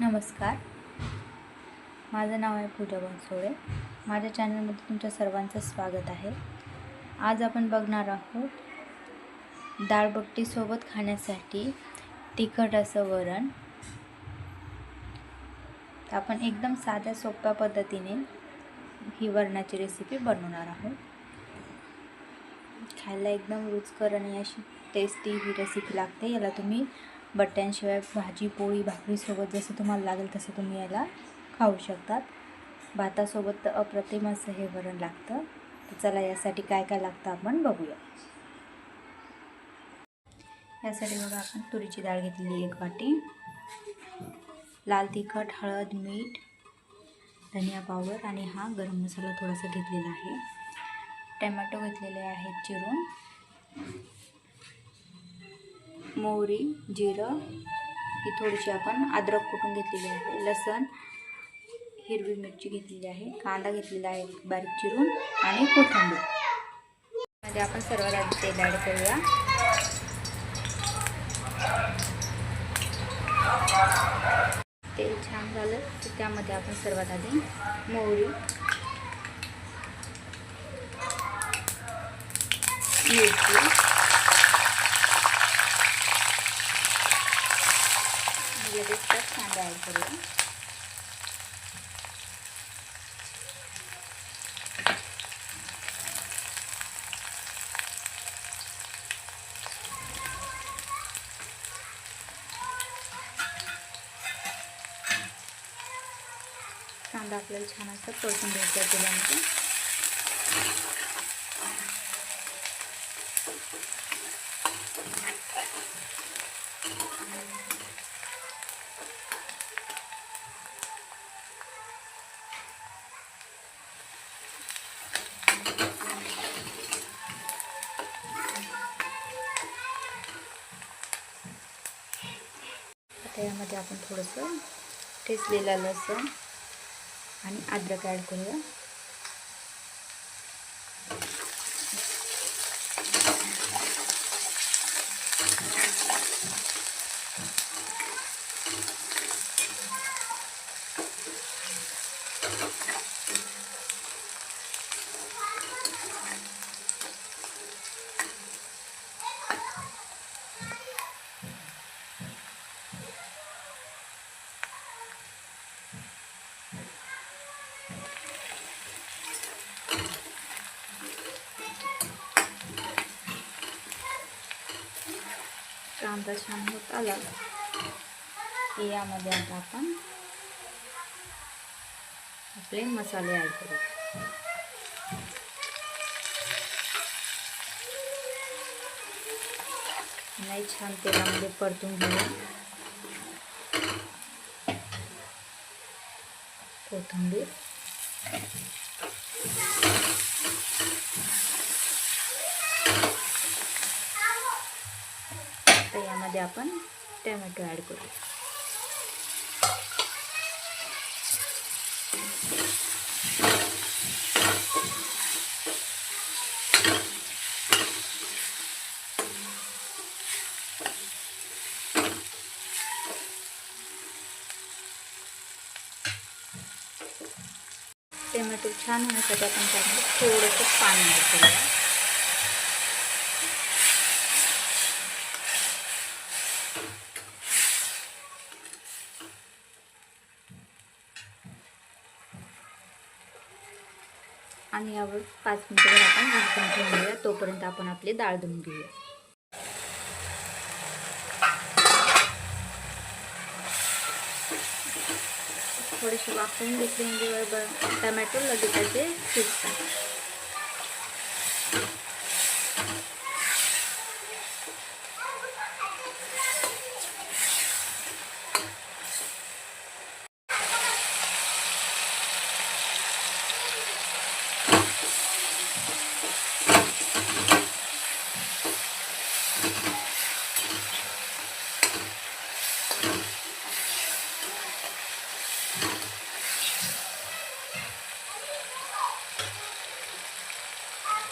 नमस्कार. माझं नाव आहे पूजा बनसोळे माझ्या चॅनलमध्ये तुमच्या सर्वांचं स्वागत आहे. आज आपण बघणार आहोत डाळबट्टीसोबत खाण्यासाठी तिखट असं वरण. आपण एकदम साध्या सोप्या पद्धतीने ही वरणाची रेसिपी बनवणार आहोत. खायला एकदम रुचकर आणि अशी टेस्टी ही रेसिपी लागते. याला तुम्ही बट्ट्यांशिवाय भाजी पोळी भाकरीसोबत जसं तुम्हाला लागेल तसं तुम्ही याला खाऊ शकतात. भातासोबत तर अप्रतिम असं हे वरण लागतं. तर चला यासाठी काय काय लागतं आपण बघूया. यासाठी बघा आपण तुरीची डाळ घेतलेली एक वाटी. लाल तिखट हळद मीठ धनिया पावडर आणि हा गरम मसाला थोडासा घेतलेला आहे. टमॅटो घेतलेले आहेत चिरून. मोहरी जिरं ही थोडीशी आपण अद्रक कुटून घेतलेली आहे. लसण हिरवी मिरची घेतलेली आहे कांदा घेतलेला आहे बारीक चिरून आणि कोथिंबीर. मध्ये आपण सर्वात आधी तेल ॲड करूया. तेल छान झालं तर त्यामध्ये आपण सर्वात आधी मोहरी मिरची लगेच त्यात कांदा ॲड करूया कांदा आपल्याला छान असं परतून घ्यायचा तेलामध्ये. आता आपण थोडंसं ठेचलेलं लसण आणि अद्रक ॲड करूया. कांदा छान होत आला. की यामध्ये आता आपण आपले मसाले ॲड करू. नाही छान तेलामध्ये परतून घेऊ. कोथिंबीर तर यामध्ये आपण टमॅटो ॲड करू टमॅटो छान होण्यासाठी आपण त्यामध्ये थोडंसं पाणी ॲड करूया. आणि यावर पाच मिनिटभर आपण झाकण ठेवून घेऊया तोपर्यंत आपण आपली डाळ धुवून घेऊया. थोडेसे वाफवून घेतले म्हणजे टमॅटो लगेच त्याचे शिजतात.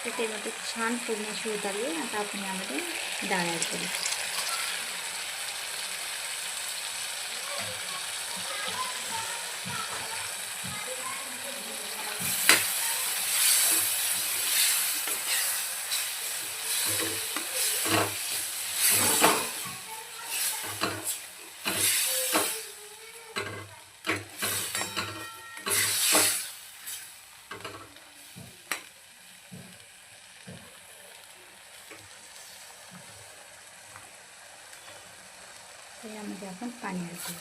तर ते तेमध्ये छान फोडण्याची होत आता आपण यामध्ये डाळ ॲड करू यामध्ये आपण पाणी घालतो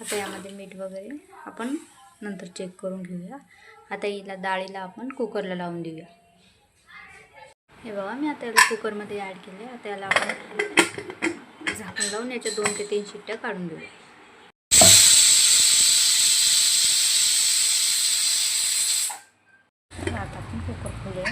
आता यामध्ये मीठ वगैरे आपण नंतर चेक करून घेऊया. आता हिला डाळीला आपण कुकरला लावून देऊया. हे बघा मी आता याला कुकरमध्ये ॲड केले आता याला आपण झाकण लावून याच्या दोन ते तीन शिट्ट्या काढून घेऊया आता आपण कुकर खोलूया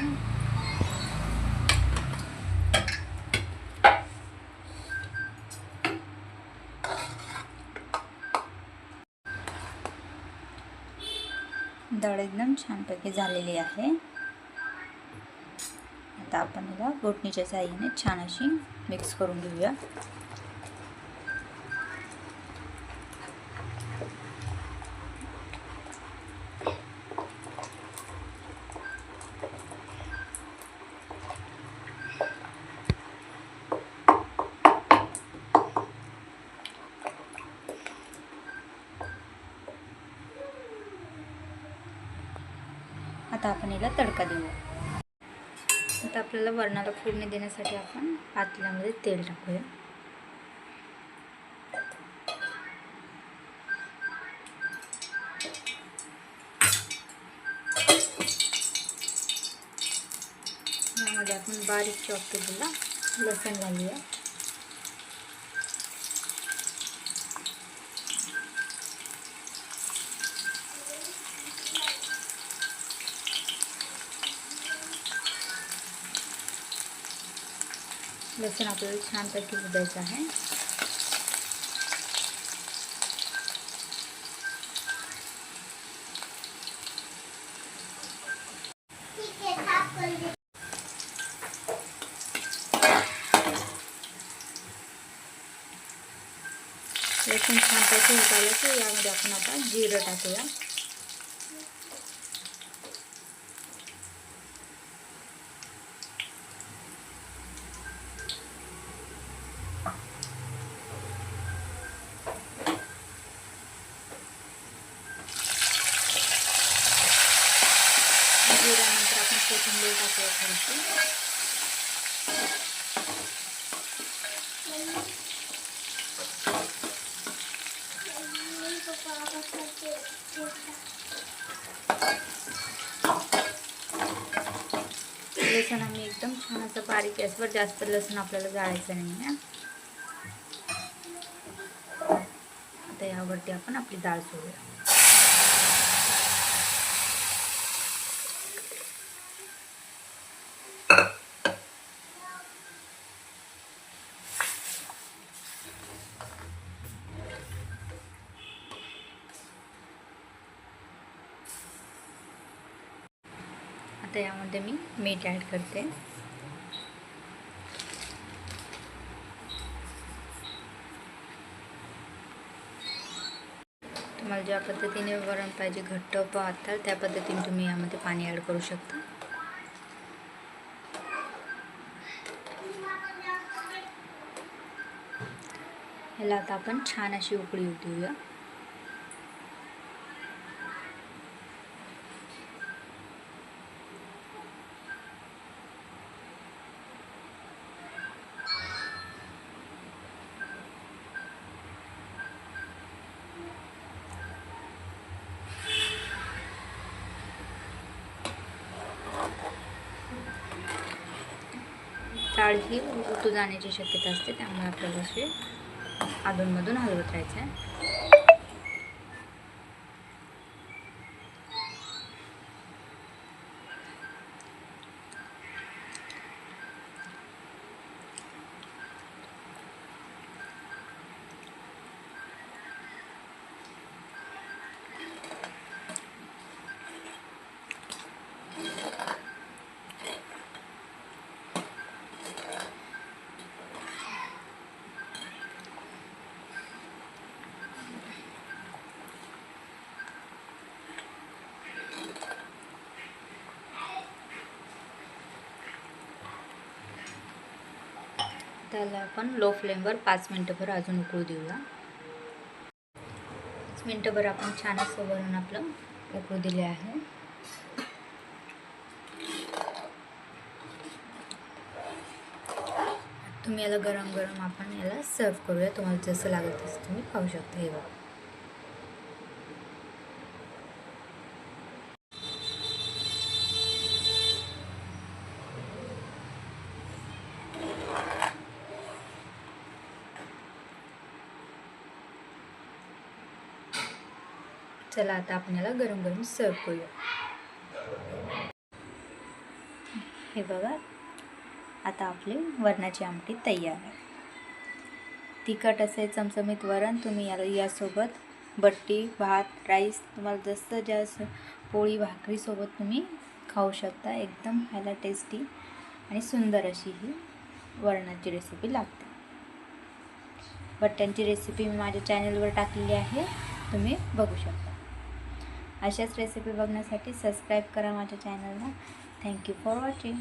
डाळ एकदम छानपैकी झालेली आहे. आता आपण हिला गोटणीच्या साह्याने छान अशी मिक्स करून घेऊया. आता आपण याला तडका देऊया. आता आपल्याला वरणाला फोडणी देण्यासाठी आपण पातेल्यामध्ये तेल टाकूया. यामध्ये आपण बारीक चॉप केलेला लसण घालूया. लसूण आपल्याला छानपैकी उदायचं आहे लसूण छानपैकी आलं की यामध्ये आपण आता जिरं टाकूया टाकूया लसण आम्ही एकदम छान असं बारीक गॅसवर जास्त लसूण आपल्याला जाळायचं नाही आहे. आता यावरती आपण आपली डाळ सोडूया. आता यामध्ये मी मीठ ॲड करते. तुम्हाला ज्या पद्धतीने वरण पाहिजे घट्ट पाहताल त्या पद्धतीने तुम्ही यामध्ये पाणी ॲड करू शकता. ह्याला आता आपण छान अशी उकळी देऊया डाळ ही उतू जाण्याची शक्यता असते त्यामुळे आपल्याला असे अधूनमधून हलवत राहायचं आहे त्याला आपण लो फ्लेमवर पाच मिनटंभर अजून उकळू देऊया. पाच मिनटंभर आपण छान असं वरून आपलं उकळू दिले आहे. तुम्ही याला गरम गरम आपण याला सर्व करूया. तुम्हाला जसं लागेल तसं तुम्ही खाऊ शकता. हे बघा. चला आता आपल्याला गरम गरम सर्व करूया. हे बघा आता आपली वरणाची आमटी तयार आहे. तिखट असे चमचमीत वरण तुम्ही याला यासोबत बट्टी भात राईस तुम्हाला जसं जास्त पोळी भाकरीसोबत तुम्ही खाऊ शकता. एकदम खायला टेस्टी आणि सुंदर अशी ही वरणाची रेसिपी लागते. बट्ट्यांची रेसिपी मी माझ्या चॅनलवर टाकलेली आहे तुम्ही बघू शकता. अशाच रेसिपी बघण्यासाठी सबस्क्राईब करा माझ्या चॅनलला थँक्यू फॉर वॉचिंग